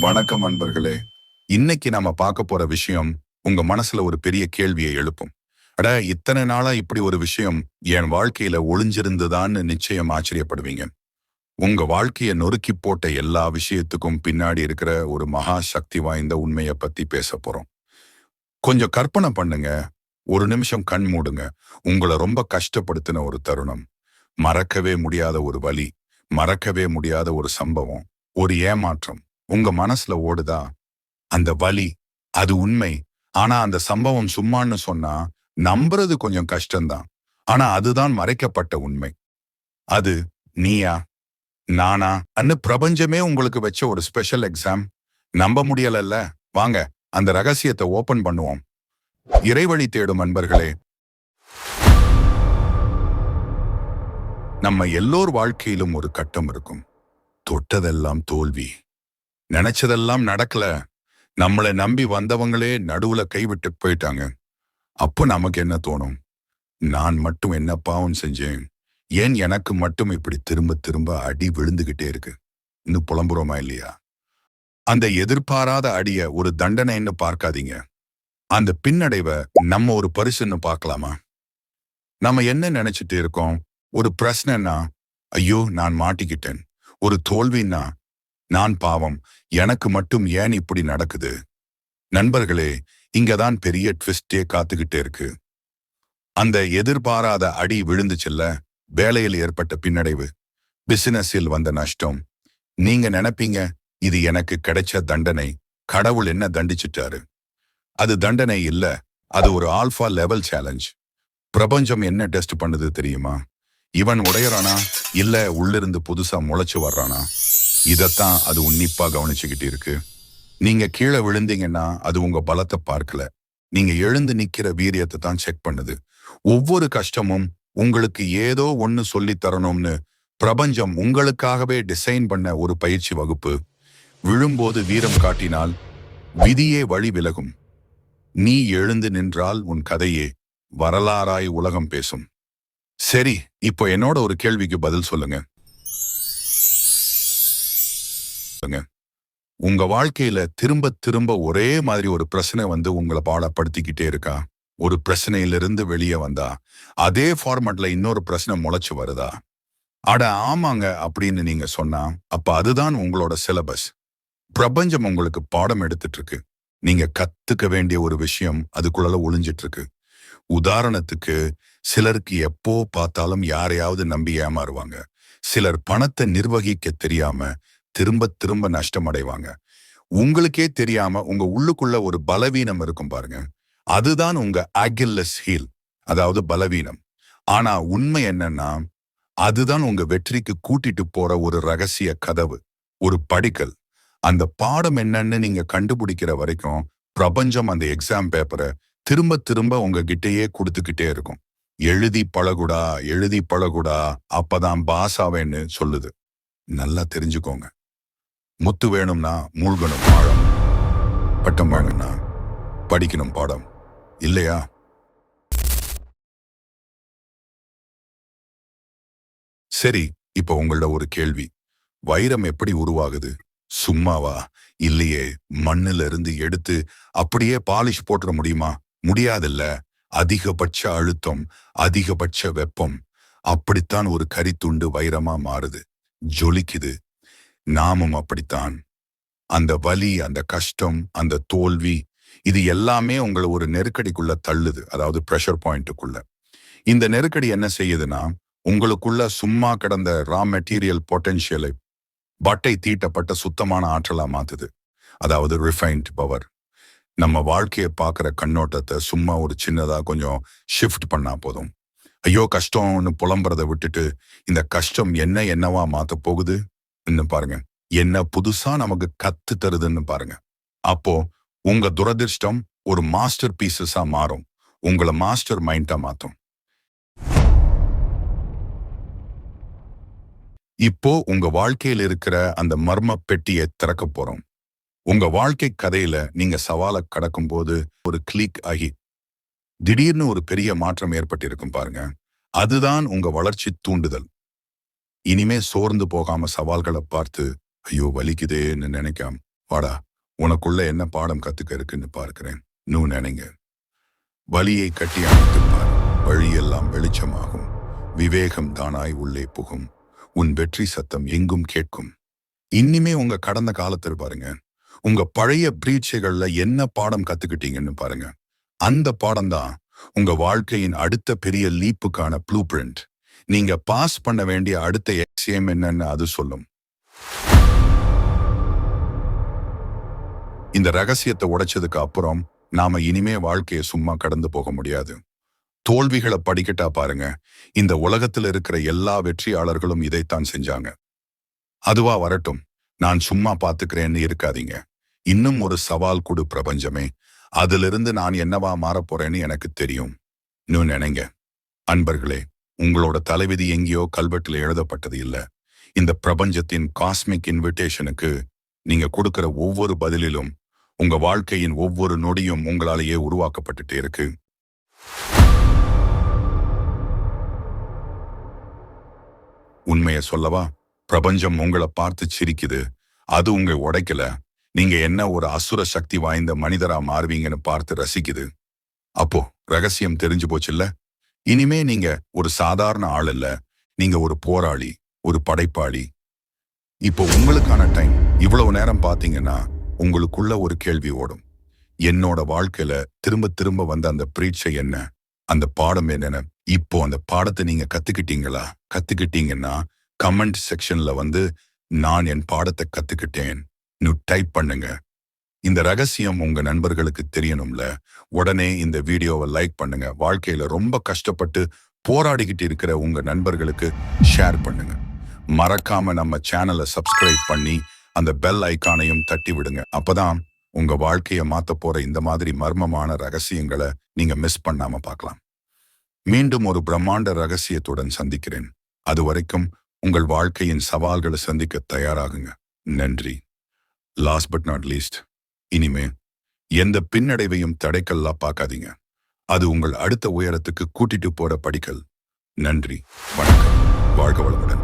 வணக்கம் அன்பர்களே. இன்னைக்கு நாம பார்க்க போற விஷயம் உங்க மனசுல ஒரு பெரிய கேள்வியை எழுப்பும். அட இத்தனை நாளா இப்படி ஒரு விஷயம் என் வாழ்க்கையில ஒளிஞ்சிருந்துதான்னு நிச்சயம் ஆச்சரியப்படுவீங்க. உங்க வாழ்க்கையை நொறுக்கி போட்ட எல்லா விஷயத்துக்கும் பின்னாடி இருக்கிற ஒரு மகா சக்தி வாய்ந்த உண்மையை பத்தி பேச போறோம். கொஞ்சம் கற்பனை பண்ணுங்க. ஒரு நிமிஷம் கண் மூடுங்க. உங்களை ரொம்ப கஷ்டப்படுத்தின ஒரு தருணம். மறக்கவே முடியாத ஒரு வழி மறக்கவே முடியாத ஒரு சம்பவம். ஒரு ஏமாற்றம். உங்க மனசுல ஓடுதா? அந்த வலி அது உண்மை. ஆனா அந்த சம்பவம் சும்மான்னு சொன்னா நம்புறது கொஞ்சம் கஷ்டம்தான். ஆனா அதுதான் மறைக்கப்பட்ட உண்மை. அது நீயா? நானா? அன்னு பிரபஞ்சமே உங்களுக்கு வச்ச ஒரு ஸ்பெஷல் எக்ஸாம் நம்ப முடியலல்ல. வாங்க அந்த ரகசியத்தை ஓபன் பண்ணுவோம். இறைவழி தேடும் அன்பர்களே. நம்ம எல்லோர் வாழ்க்கையிலும் ஒரு கட்டம் இருக்கும். தொட்டதெல்லாம் தோல்வி. நினைச்சதெல்லாம் நடக்கல. நம்மளை நம்பி வந்தவங்களே நடுவுல கைவிட்டு போயிட்டாங்க. அப்போ நமக்கு என்ன தோணும்? நான் மட்டும் என்ன பாவம் செஞ்சேன்? ஏன் எனக்கு மட்டும் இப்படி திரும்ப திரும்ப அடி விழுந்துகிட்டே இருக்கு? இன்னும் புலம்புறோமா இல்லையா? அந்த எதிர்பாராத அடிய ஒரு தண்டனைன்னு பார்க்காதீங்க. அந்த பின்னடைவை நம்ம ஒரு பரிசுன்னு பார்க்கலாமா? நம்ம என்ன நினைச்சிட்டு இருக்கோம்? ஒரு பிரச்சனைனா ஐயோ நான் மாட்டிக்கிட்டேன். ஒரு தோல்வின்னா நான் பாவம் எனக்கு மட்டும் ஏன் இப்படி நடக்குது? நண்பர்களே இங்கதான் பெரிய ட்விஸ்டே காத்துக்கிட்டே இருக்கு. அந்த எதிர்பாராத அடி விழுந்து செல்ல வேலையில் ஏற்பட்ட பின்னடைவு பிசினஸில் வந்த நஷ்டம். நீங்க நினைப்பீங்க இது எனக்கு கிடைச்ச தண்டனை. கடவுள் என்ன தண்டிச்சிட்டாரு? அது தண்டனை இல்ல அது ஒரு ஆல்பா லெவல் சேலஞ்ச் பிரபஞ்சம் என்ன டெஸ்ட் பண்ணுது தெரியுமா? இவன் உடையறானா? இல்ல உள்ளிருந்து புதுசா முளைச்சு வர்றானா? இதைத்தான் அது உன்னிப்பா கவனிச்சுக்கிட்டு இருக்கு. நீங்க கீழே விழுந்தீங்கன்னா அது உங்க பலத்தை பார்க்கல. நீங்க எழுந்து நிக்கிற வீரியத்தை தான் செக் பண்ணுது. ஒவ்வொரு கஷ்டமும் உங்களுக்கு ஏதோ ஒன்னு சொல்லி தரணும்னு பிரபஞ்சம் உங்களுக்காகவே டிசைன் பண்ண ஒரு பயிற்சி வகுப்பு. விழும்போது வீரம் காட்டினால் விதியே வழி விலகும். நீ எழுந்து நின்றால் உன் கதையே வரலாறாய் உலகம் பேசும். சரி இப்போ என்னோட ஒரு கேள்விக்கு பதில் சொல்லுங்க. சொல்லுங்க. உங்க வாழ்க்கையில திரும்ப திரும்ப ஒரே மாதிரி ஒரு பிரச்சனை வந்து உங்களை பாடப்படுத்திக்கிட்டே இருக்கா? ஒரு பிரச்சனையிலிருந்து வெளியே வந்தா? அதே ஃபார்மட்ல இன்னொரு பிரச்சனை முளைச்சு வருதா? அட ஆமாங்க அப்படின்னு நீங்க சொன்னா அப்ப அதுதான் உங்களோட சிலபஸ் பிரபஞ்சம் உங்களுக்கு பாடம் எடுத்துட்டு இருக்கு நீங்க கத்துக்க வேண்டிய ஒரு விஷயம் அதுக்குள்ள ஒளிஞ்சிட்டு இருக்கு உதாரணத்துக்கு சிலருக்கு எப்போ பார்த்தாலும் யாரையாவது நம்பி ஏமாறுவாங்க. சிலர் பணத்தை நிர்வகிக்க தெரியாம திரும்ப திரும்ப நஷ்டம் அடைவாங்க உங்களுக்கே தெரியாம உங்க உள்ளுக்குள்ள ஒரு பலவீனம் இருக்கும் பாருங்க. அதுதான் உங்க அகில்லஸ் ஹீல் அதாவது பலவீனம். ஆனா உண்மை என்னன்னா அதுதான் உங்க வெற்றிக்கு கூட்டிட்டு போற ஒரு ரகசிய கதவு ஒரு படிக்கல். அந்த பாடம் என்னன்னு நீங்க கண்டுபிடிக்கிற வரைக்கும் பிரபஞ்சம் அந்த எக்ஸாம் பேப்பரை திரும்ப திரும்ப உங்ககிட்டயே கொடுத்துக்கிட்டே இருக்கும். எழுதி பழகுடா எழுதி பழகுடா அப்பதான் பாஸ் ஆவேன்னு சொல்லுது. நல்லா தெரிஞ்சுக்கோங்க. முத்து வேணும்னா மூழ்கணும் ஆழம் பட்டம் வாங்கணும்னா படிக்கணும் பாடம். இல்லையா? சரி இப்ப உங்களோட ஒரு கேள்வி. வைரம் எப்படி உருவாகுது? சும்மாவா? இல்லையே மண்ணுல இருந்து எடுத்து அப்படியே பாலிஷ் போட்டுற முடியுமா? முடியாதுல்ல. அதிகபட்ச அழுத்தம் அதிகபட்ச வெப்பம். அப்படித்தான் ஒரு கரித்துண்டு வைரமா மாறுது. ஜொலிக்குது. நாமும் அப்படித்தான். அந்த வலி அந்த கஷ்டம் அந்த தோல்வி இது எல்லாமே உங்களை ஒரு நெருக்கடிக்குள்ள தள்ளுது அதாவது ப்ரெஷர் பாயிண்ட்டுக்குள்ள இந்த நெருக்கடி என்ன செய்யுதுன்னா உங்களுக்குள்ள சும்மா கிடந்த ரா மெட்டீரியல் பொட்டென்ஷியலை பட்டை தீட்டப்பட்ட சுத்தமான ஆற்றலா மாத்துது. அதாவது ரிஃபைன்ட் பவர் நம்ம வாழ்க்கையை பார்க்குற கண்ணோட்டத்தை சும்மா ஒரு சின்னதா கொஞ்சம் ஷிஃப்ட் பண்ணா போதும். ஐயோ கஷ்டம்னு புலம்புறதை விட்டுட்டு இந்த கஷ்டம் என்ன என்னவா மாற்ற போகுது? இன்னும் பாருங்க. என்ன புதுசா நமக்கு கத்து தருதுன்னு பாருங்க. அப்போ உங்க துரதிர்ஷ்டம் ஒரு மாஸ்டர் பீசஸா மாறும். உங்களை மாஸ்டர் மைண்டா மாத்தும். இப்போ உங்க வாழ்க்கையில் இருக்கிற அந்த மர்ம பெட்டியை திறக்க போறோம். உங்க வாழ்க்கை கதையில நீங்க சவாலை கடக்கும் போது ஒரு கிளிக் ஆகி திடீர்னு ஒரு பெரிய மாற்றம் ஏற்பட்டிருக்கும் பாருங்க. அதுதான் உங்க வளர்ச்சி தூண்டுதல். இனிமே சோர்ந்து போகாம சவால்களை பார்த்து ஐயோ வலிக்குதேன்னு நினைக்காம வாடா உனக்குள்ள என்ன பாடம் கத்துக்க இருக்குன்னு பார்க்கிறேன். நூ நினைங்க. வலியை கட்டி அணைத்துப்பார் வழியெல்லாம் வெளிச்சமாகும். விவேகம் தானாய் உள்ளே புகும். உன் வெற்றி சத்தம் எங்கும் கேட்கும். இனிமே உங்க கடந்த காலத்தில் பாருங்க. உங்க பழைய பிரீட்சைகள்ல என்ன பாடம் கத்துக்கிட்டீங்கன்னு பாருங்க. அந்த பாடம் தான் உங்க வாழ்க்கையின் அடுத்த பெரிய லீப்புக்கான ப்ளூ பிரிண்ட் நீங்க பாஸ் பண்ண வேண்டிய அடுத்த எக்ஸியம் என்னன்னு அது சொல்லும். இந்த ரகசியத்தை உடைச்சதுக்கு அப்புறம் நாம இனிமே வாழ்க்கையை சும்மா கடந்து போக முடியாது. தோல்விகளை படிக்கட்டா பாருங்க. இந்த உலகத்துல இருக்கிற எல்லா வெற்றியாளர்களும் இதைத்தான் செஞ்சாங்க. அதுவா வரட்டும். நான் சும்மா பாத்துக்கிறேன்னு இருக்காதீங்க. இன்னும் ஒரு சவால் கொடு பிரபஞ்சமே. அதிலிருந்து நான் என்னவா மாறப்போறேன்னு எனக்கு தெரியும். இன்னும் நினைங்க அன்பர்களே உங்களோட தலைவிதி எங்கேயோ கல்வெட்டில் எழுதப்பட்டது இல்ல. இந்த பிரபஞ்சத்தின் காஸ்மிக் இன்விடேஷனுக்கு நீங்க கொடுக்கிற ஒவ்வொரு பதிலிலும் உங்க வாழ்க்கையின் ஒவ்வொரு நொடியும் உங்களாலேயே உருவாக்கப்பட்டுட்டே இருக்கு. உண்மையை சொல்லவா? பிரபஞ்சம் உங்களை பார்த்து சிரிக்குது. அது உங்க உடைக்கல. நீங்க என்ன ஒரு அசுர சக்தி வாய்ந்த மனிதரா மாறுவீங்கன்னு பார்த்து ரசிக்குது. அப்போ ரகசியம் தெரிஞ்சு போச்சுல்ல இனிமே நீங்க ஒரு சாதாரண ஆள் இல்ல நீங்க ஒரு போராளி ஒரு படைப்பாளி. இப்போ உங்களுக்கான டைம். இவ்வளவு நேரம் பாத்தீங்கன்னா உங்களுக்குள்ள ஒரு கேள்வி ஓடும். என்னோட வாழ்க்கையில திரும்ப திரும்ப வந்த அந்த பிரீட்சை என்ன? அந்த பாடம் என்னென்ன? இப்போ அந்த பாடத்தை நீங்க கத்துக்கிட்டீங்களா? கத்துக்கிட்டீங்கன்னா கமெண்ட் செக்ஷன்ல வந்து நான் என் பாடத்தை கத்துக்கிட்டேன். டைப் பண்ணுங்க. இந்த ரகசியம் உங்க நண்பர்களுக்கு தெரியணும்ல. உடனே இந்த வீடியோவை லைக் பண்ணுங்க. வாழ்க்கையில ரொம்ப கஷ்டப்பட்டு போராடிக்கிட்டு இருக்கிற உங்க நண்பர்களுக்கு ஷேர் பண்ணுங்க. மறக்காம நம்ம சேனலை சப்ஸ்கிரைப் பண்ணி அந்த பெல் ஐக்கானையும் தட்டி விடுங்க. அப்பதான் உங்க வாழ்க்கையை மாத்த போற இந்த மாதிரி மர்மமான ரகசியங்களை நீங்க மிஸ் பண்ணாம பார்க்கலாம். மீண்டும் ஒரு பிரம்மாண்ட ரகசியத்துடன் சந்திக்கிறேன். அது வரைக்கும் உங்கள் வாழ்க்கையின் சவால்களை சந்திக்க தயாராகுங்க. நன்றி. லாஸ்ட் பட் நாட் லீஸ்ட் இனிமே எந்த பின்னடைவையும் தடைக்கல்லா பார்க்காதீங்க. அது உங்கள் அடுத்த உயரத்துக்கு கூட்டிட்டு போற படிக்கல். நன்றி வணக்கம். வாழ்க வளமுடன்.